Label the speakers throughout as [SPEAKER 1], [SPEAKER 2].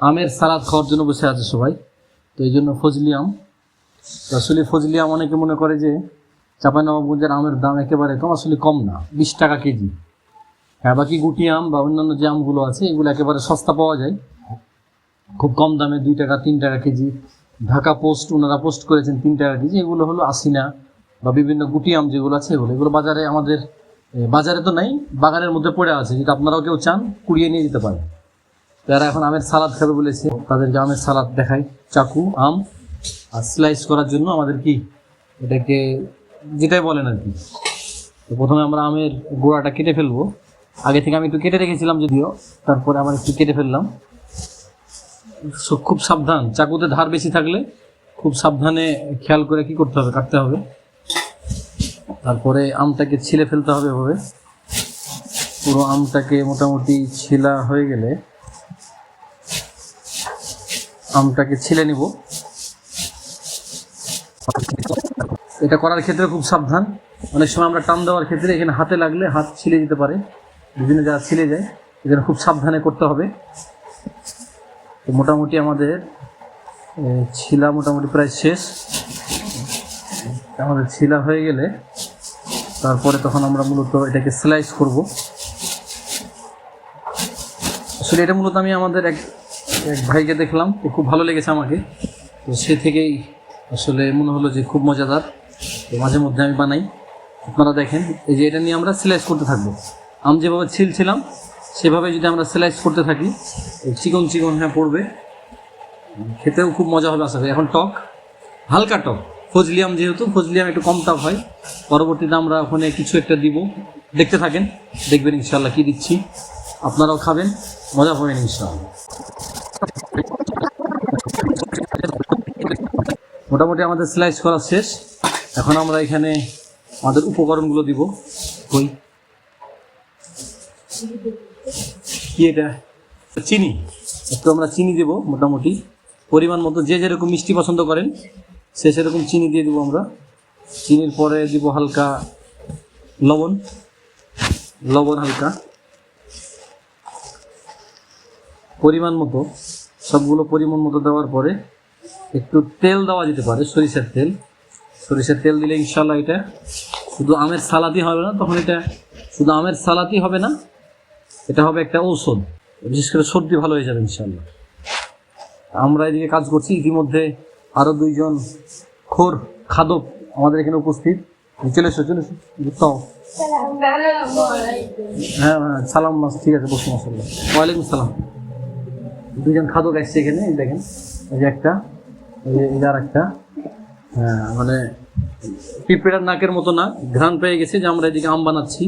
[SPEAKER 1] আমের সালাদ খাওয়ার জন্য বসে আছে সবাই। তো এই জন্য ফজলি আম। আসলে ফজলি আম অনেকে মনে করে যে চাঁপাইনবাবগঞ্জের আমের দাম একেবারে কম, আসলে কম না। বিশ টাকা কেজি। হ্যাঁ বাকি গুটি আম বা অন্যান্য যে আমগুলো আছে, এগুলো একেবারে সস্তা পাওয়া যায়। খুব কম দামে দুই টাকা, তিন টাকা কেজি। ঢাকা পোস্ট ওনারা পোস্ট করেছেন তিন টাকা কেজি। এগুলো হলো আসিনা বা বিভিন্ন গুটি আম যেগুলো আছে, এগুলো। এগুলো বাজারে আমাদের বাজারে তো নাই, বাগানের মধ্যে পড়ে আছে। যেটা আপনারাও কেউ চান, কুড়িয়ে নিয়ে যেতে পারেন। যারা এখন আমের সালাদ খাবে বলেছে, তাদেরকে আমের সালাদ দেখাই। চাকু, আম, আর স্লাইস করার জন্য আমাদের কি? এটাকে যেটাই বলেন আর কি। তো প্রথমে আমরা আমের গোড়াটা কেটে ফেলব। আগে থেকে আমি একটু কেটে রেখেছিলাম যদিও, তারপরে আবার একটু কেটে ফেললাম। খুব সাবধান। চাকুতে ধার বেশি থাকলে খুব সাবধানে খেয়াল করে কি করতে হবে, কাটতে হবে। তারপরে আমটাকে ছিলে ফেলতে হবে এভাবে। পুরো আমটাকে মোটামুটি ছিলা হয়ে গেলে আমটাকে ছিলে নিব। এটা করার ক্ষেত্রে খুব সাবধান। অনেক সময় আমরা টান দেওয়ার ক্ষেত্রে এখানে হাতে লাগলে হাত ছিলে যেতে পারে। বিভিন্ন জায়গা ছিলে যায়। এখানে খুব সাবধানে করতে হবে। তো মোটামুটি আমাদের ছিলা মোটামুটি প্রায় শেষ। আমাদের ছিলা হয়ে গেলে তারপরে তখন আমরা মূলত এটাকে স্লাইস করব। আসলে এটা মূলত আমি আমাদের এক এক ভাইকে দেখলাম তো খুব ভালো লেগেছে আমাকে। তো সে থেকেই আসলে মনে হলো যে খুব মজাদার। তো মাঝে মধ্যে আমি বানাই। আপনারা দেখেন, এই যে এটা নিয়ে আমরা স্লাইস করতে থাকব। আম যেভাবে ছিলছিলাম, সেভাবে যদি আমরা স্লাইস করতে থাকি চিকন চিকন হ্যাঁ পড়বে। খেতেও খুব মজা হবে আশা করি। এখন টক, হালকা টক। ফজলিয়াম যেহেতু ফজলিয়াম একটু কম টক হয়। পরবর্তীতে আমরা ওখানে কিছু একটা দিব। দেখতে থাকেন, দেখবেন ইনশাল্লাহ কী দিচ্ছি। আপনারাও খাবেন, মজা পাবেন ইনশাল্লাহ মোটামুটি আমাদের স্লাইস করা শেষ। এখন আমরা এখানে আমাদের উপকরণগুলো দিব। কই? কি এটা? চিনি। একটু আমরা চিনি দেব মোটামুটি। পরিমাণ মতো যে যেরকম মিষ্টি পছন্দ করেন, সে সেরকম চিনি দিয়ে দিব আমরা। চিনির পরে দিব হালকা লবণ। লবণ হালকা। পরিমাণ মতো, সবগুলো পরিমাণ মতো দেওয়ার পরে একটু তেল দেওয়া যেতে পারে, সরিষার তেল। সরিষার তেল দিলে ইনশাল্লাহ এটা শুধু আমের সালাতি হবে না, তখন এটা শুধু আমের সালাতি হবে না, এটা হবে একটা ঔষধ। বিশেষ করে সর্দি ভালো হয়ে যাবে ইনশাল্লাহ আমরা এদিকে কাজ করছি, ইতিমধ্যে আরও দুইজন খোর খাদক আমাদের এখানে উপস্থিত। চলে এসো চলে এসো হ্যাঁ হ্যাঁ সালাম মাস, ঠিক আছে, বসুন ওয়ালাইকুম সালাম। দুইজন খাদক আসছে এখানে দেখেন একটা। আর একটা। হ্যাঁ মানে পিঁপড়ার নাকের মতো না, ঘ্রাণ পেয়ে গেছে যে আমরা এদিকে আম বানাচ্ছি।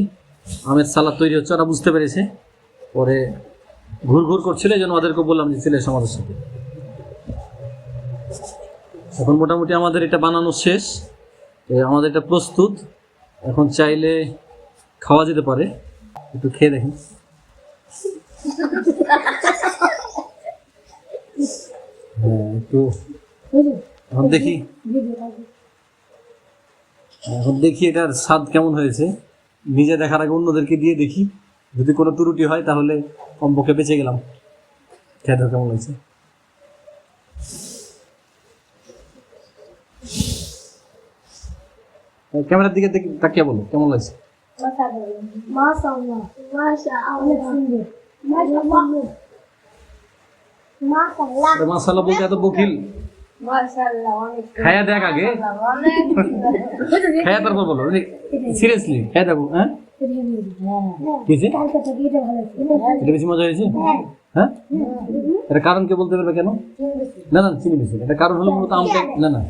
[SPEAKER 1] আমের সালাদ তৈরি হচ্ছে, ওরা বুঝতে পেরেছে। পরে ঘুর ঘুর করছিল, এই জন্য ওদেরকে বললাম যে চলে এসো আমাদের সাথে। এখন মোটামুটি আমাদের এটা বানানো শেষ। আমাদের এটা প্রস্তুত। এখন চাইলে খাওয়া যেতে পারে। একটু খেয়ে দেখেন হ্যাঁ একটু এখন দেখি। এখন দেখি এটার স্বাদ কেমন হয়েছে। নিজে দেখার আগে অন্যদেরকে দিয়ে দেখি। যদি কোনো ত্রুটি হয় তাহলে কমপক্ষে বেঁচে গেলাম। খেতে কেমন হয়েছে? ক্যামেরার দিকে দেখি তাকিয়ে বলো কেমন লাগছে
[SPEAKER 2] মাশাআল্লাহ। মাশাআল্লাহ। সুন্দর মাশাআল্লাহ মাশাআল্লাহ
[SPEAKER 1] মাসাল্লাহ বলতে এত বকিল। খায়া দেখ আগে। খায়া তারপর বলো সিরিয়াসলি খায়া দেখো হ্যাঁ?
[SPEAKER 2] এটা
[SPEAKER 1] বেশি মজা হয়েছে? হ্যাঁ? কারণ কে বলতে পারবে কেন? না না, চিনি বেশি। এটা কারণ হলো মূলত আমটা, না না।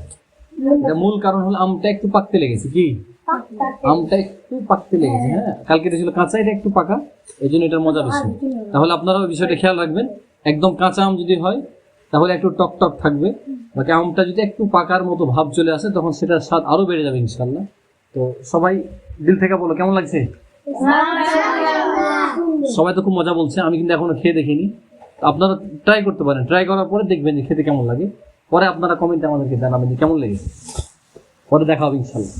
[SPEAKER 1] এটা মূল কারণ হলো আমটা একটু পাকতে লেগেছে, কি? আমটা একটু পাকতে লেগেছে হ্যাঁ? কালকে এটা ছিল কাঁচা, এটা একটু পাকা। এই জন্য এটার মজা বেশি। তাহলে আপনারা বিষয়টা খেয়াল রাখবেন। একদম কাঁচা আম যদি হয় তাহলে একটু টক টক থাকবে। বাকি আমটা যদি একটু পাকার মতো ভাব চলে আসে, তখন সেটার স্বাদ আরও বেড়ে যাবে ইনশাল্লাহ তো সবাই দিল থেকে বলো, কেমন লাগছে? সবাই তো খুব মজা বলছে, আমি কিন্তু এখনও খেয়ে দেখিনি। আপনারা ট্রাই করতে পারেন। ট্রাই করার পরে দেখবেন যে খেতে কেমন লাগে। পরে আপনারা কমেন্টে আমাদেরকে জানাবেন যে কেমন লেগেছে। পরে দেখা হবে ইনশাল্লাহ